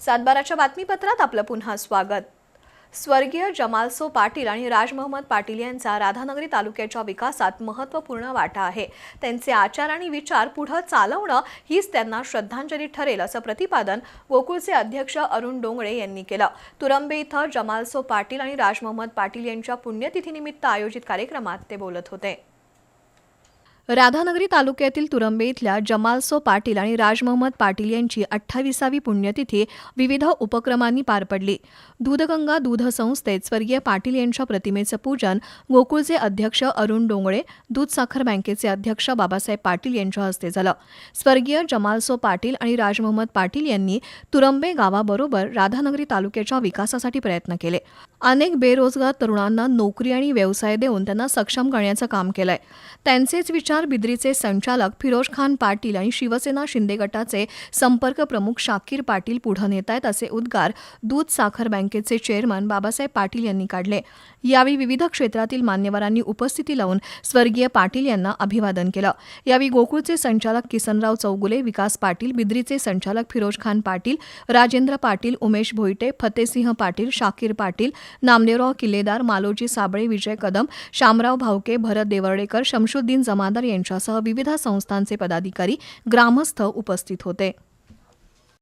सातबाराच्या बातमीपत्रात आपलं पुन्हा स्वागत. स्वर्गीय जमालसो पाटील आणि राज मोहम्मद पाटील यांचा राधानगरी तालुक्याच्या विकासात महत्त्वपूर्ण वाटा आहे. त्यांचे आचार आणि विचार पुढं चालवणं हीच त्यांना श्रद्धांजली ठरेल असं प्रतिपादन गोकुळचे अध्यक्ष अरुण डोंगळे यांनी केलं. तुरंबे इथं जमालसो पाटील आणि राज मोहम्मद पाटील यांच्या पुण्यतिथीनिमित्त आयोजित कार्यक्रमात ते बोलत होते. राधानगरी तालुक्यातील तुरंबे इथल्या जमालसो पाटील आणि राज मोहम्मद पाटील यांची अठ्ठावीसावी पुण्यतिथी विविध उपक्रमांनी पार पडली. दूधगंगा दूध संस्थेत स्वर्गीय पाटील यांच्या प्रतिमेचं पूजन गोकुळचे अध्यक्ष अरुण डोंगळे दूध साखर बँकेचे अध्यक्ष बाबासाहेब पाटील यांच्या हस्ते झालं. स्वर्गीय जमालसो पाटील आणि राज मोहम्मद पाटील यांनी तुरंबे गावाबरोबर राधानगरी तालुक्याच्या विकासासाठी प्रयत्न केले. अनेक बेरोजगार तरुणांना नोकरी आणि व्यवसाय देऊन त्यांना सक्षम करण्याचं काम केलंय. त्यांचेच विचार बिद्रीचे संचालक फिरोज खान पाटील आणि शिवसेना शिंदे गटाचे संपर्क प्रमुख शाकीर पाटील पुढे नेत आहेत असे उद्गार दूध साखर बँकेचे चेअरमन बाबासाहेब पाटील यांनी काढले. यावेळी विविध क्षेत्रातील मान्यवरांनी उपस्थिती लावून स्वर्गीय पाटील यांना अभिवादन केलं. यावेळी गोकुळचे संचालक किसनराव चौगुले विकास पाटील बिद्रीचे संचालक फिरोज खान पाटील राजेंद्र पाटील उमेश भोईटे फतेसिंह पाटील शाकीर पाटील नामदेवराव किल्लेदार मालोजी साबळे विजय कदम शामराव भावके भरत देवर्डेकर शमशुद्दीन जमादार यांच्यासह विविध संस्थांचे पदाधिकारी ग्रामस्थ उपस्थित होते.